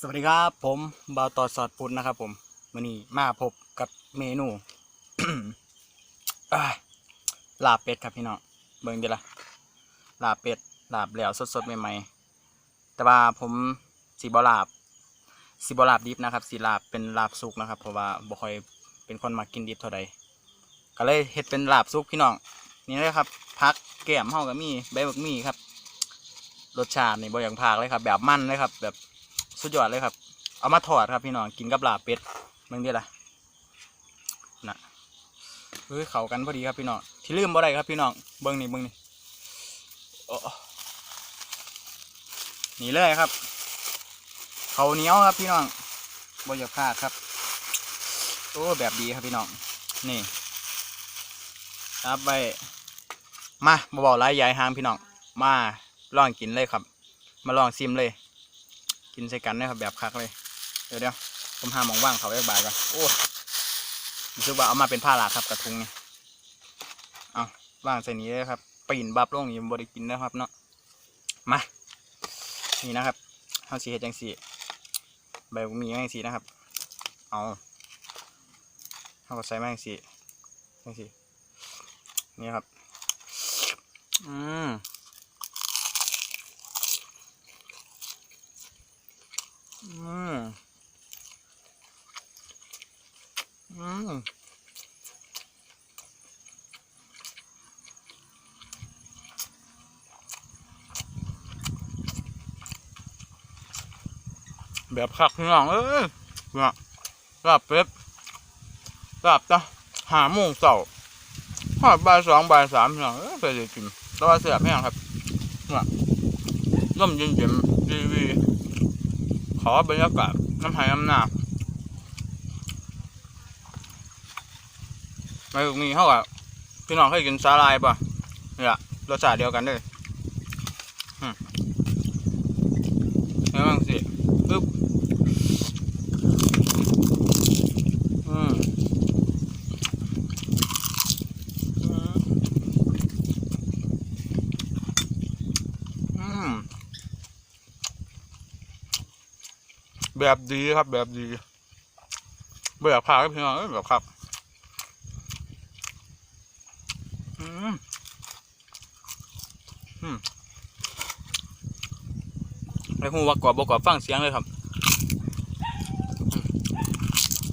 สวัสดีครับผมบาวตอสอดปุนนะครับ ผมวันนี้มาพบกับเมนูลาเป็ดครับพี่น้องเบิ่งเดี๋ยวละลาเป็ดลาบแล้วสดๆใหม่ๆแต่ว่าผมสีบลาบสีบลาบดิบนะครับสีลาบเป็นลาบสุกนะครับเพราะว่าบ่ค่อยเป็นคนมากินดิบเท่าใดก็เลยเฮ็ดเป็นลาบสุกพี่น้องนี่เลยครับพักแก้มเฮาก็มีใบบักมี่ครับ รสชาตินี่บ่อย่างพากเลยครับ แบบมันเลยครับแบบ สุดยอดเลยครับ เอามาทอดครับพี่น้องกินกับลาเป็ดเบิ่งดิล่ะนะเฮ้ยเขากันพอดีครับพี่น้องที่ลืมบ่ได้ครับพี่น้องเบิ่งนี่เบิ่งนี่นี่เลยครับ เขาเหนียวครับพี่น้องบ่อยากพลาดครับโอ้แบบดีครับพี่น้องนี่ครับไปมาบ่บอกหลายยายหางพี่น้องมาลองกินเลยครับ มาลองซิมเลย กินใส่กันนะครับแบบคักเลย เดี๋ยวเดี๋ยวผมหามองว่างเขาไว้บายก่อนโอ้รู้สึกว่าเอามาเป็นผ้าหลากครับกระทุงนี่เอาว่างใส่นี้เลยครับปีนบับลงนี่บริกินนะครับเนาะมานี่นะครับเฮาสีเห็ดจังสีใบบุมีจังสีนะครับ เอาเฮาก็ใส่มาจังสีจังสีนี่ครับ อืม อืมอืมแบบคักพี่น้องเอ้ยเนี่ยลาบเป็ดลาบจ้ะหาโมงเสาร์หอดบ่ายสองบ่ายสามพี่น้องเอ้ยไปเลยกินแต่ว่าเสียบแห้งครับเนี่ยร่มเย็นเย็นๆดีวี ขอบรรยากาศน้ำหายน้ำหนาไปตรงนี้เขากับพี่น้องเคยกินสาลายป่ะเนี่ยรสชาติเดียวกันเลยอืมเห็นบ้างสิปึ๊บอืมอืมอืม แบบดีครับ แบบดีแบบผักครับพี่น้องแบบครับอืมอืมไอ้หูว่ากรอบกรอบฟังเสียงเลยครับม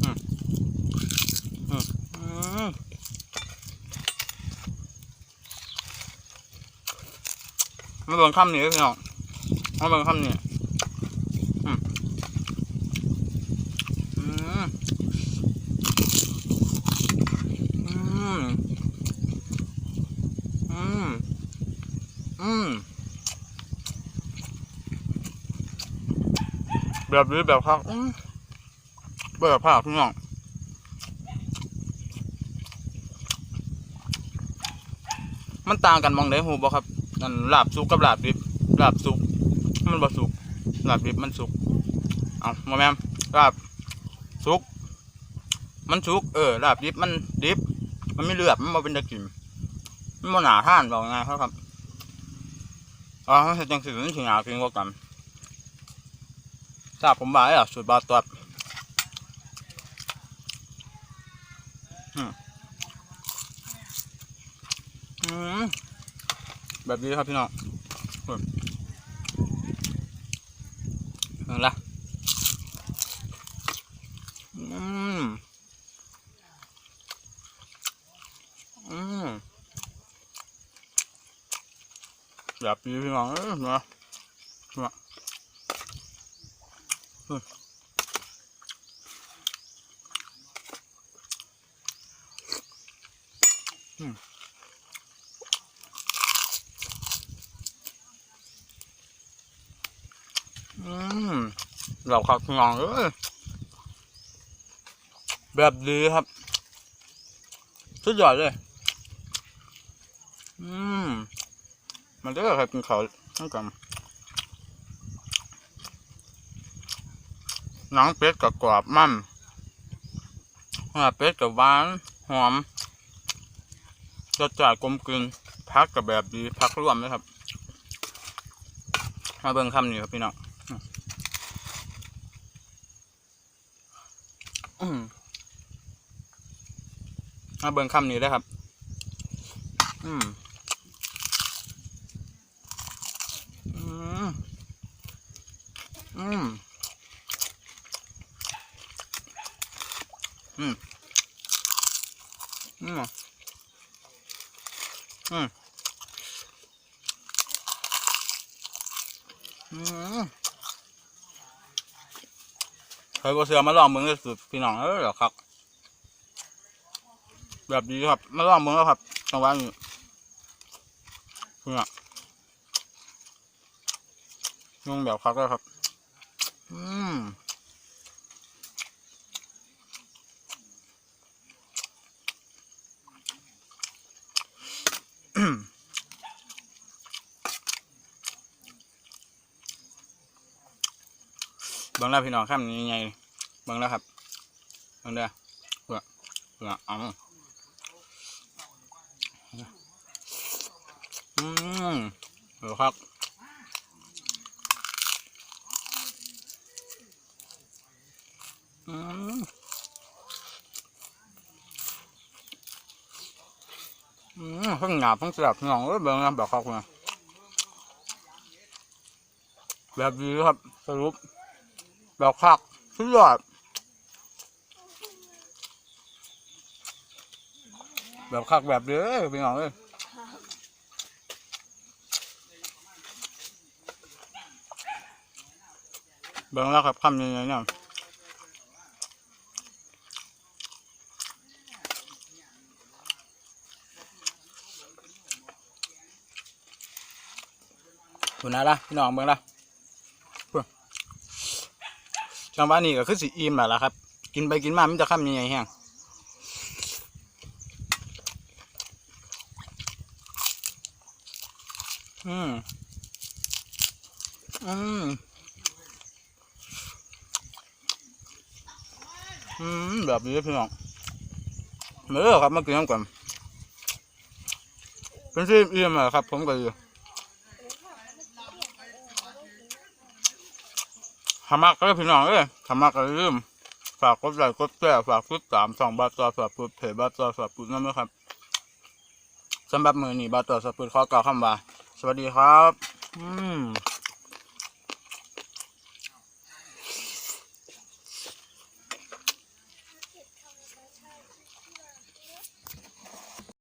อืมอืมอืมมาเบิ่งคำนี้พี่น้องมาเบิ่งคำนี้ อืม อืม อืม อืมแบบนี้แบบพักอืมแบบผักพี่น้องมันต่างกันมองได้หูบ่ครับนั่นลาบสุกกับลาบดิบลาบสุก มันบ่สุกลาบดิบมันสุก เอามาแม่มลาบสุก มันสุก เออลาบดิบมันดิบ มันไม่เลือดมันมาเป็นตะกินมันมาหนาท่านบอกไงครับครับ อ๋อเฮ็ดจังสิมันถึงหนากินกว่ากันทราบผมบ่าอะสูตรบาตัวอืมอืมแบบนี้ครับพี่น้องอืมนั่นละ อืม อืม แบบนี้พี่น้องเอ้ยนะนะอืมอืมอืมเราขับพี่น้องเอ้ยแบบดีครับ สุดยอดเลย อืม มันได้ครับกินเขาทั้งกันหนังเป็ดกับกรอบมันหัวเป็ดกับหวานหอมรสจัดกลมกลืนพักกับแบบดีพักร่วมเลยครับ มาเบิ่งคำนี้ครับพี่น้องมาเบิ่งคำนี้ได้ครับ อืม อืม อืม อืม อืม อืม อืมเคยก็เสือมาลองมืองเลยสุดพี่น้องเออเหรอครับ แบบดีครับ มาลองมืองแล้วครับจังหวะนี้เนี่ยนุ่งแบบคักเลยครับ อืมบิ่งแล้วพี่น้องข้ามยังไงบิ่งแล้วครับบิ่งเด้อเพื่อเพื่ออาอืมเดี๋ยวครับ อืมอืมเพิ่งหยาบเพิ่งสบพี่น้องเอ้ยเบิ่งแล้วแบบคักเลยแบบดีครับสรุปแบบคักสุดยอดแบบคักแบบเด้อพี่น้องเอ้ยเบิ่งแล้วครับคำยังไงเนี่ย คุณนะล่ะพี่น้องเบิ่งละจังหวะนี้ก็คือสิอิ่มแล้วล่ะครับ กินไปกินมามันจะข้ามยังไงแห้งอืม อืม อืม แบบนี้พี่น้องเมื่อครับมากินน้ำกันเป็นที่อิ่มแล้วครับ ผมก็อยู่ ทำมากก็พี่น้องเอ้ยทำมากก็ลืมฝากกดไลค์กดแชร์ฝากกดตามสองบาทต่อฝากกดเพจบาทต่อฝากกดนั่นไหมครับสำหรับมือหนีบาทต่อสปุดขอกล่าวคำว่า สวัสดีครับ อืม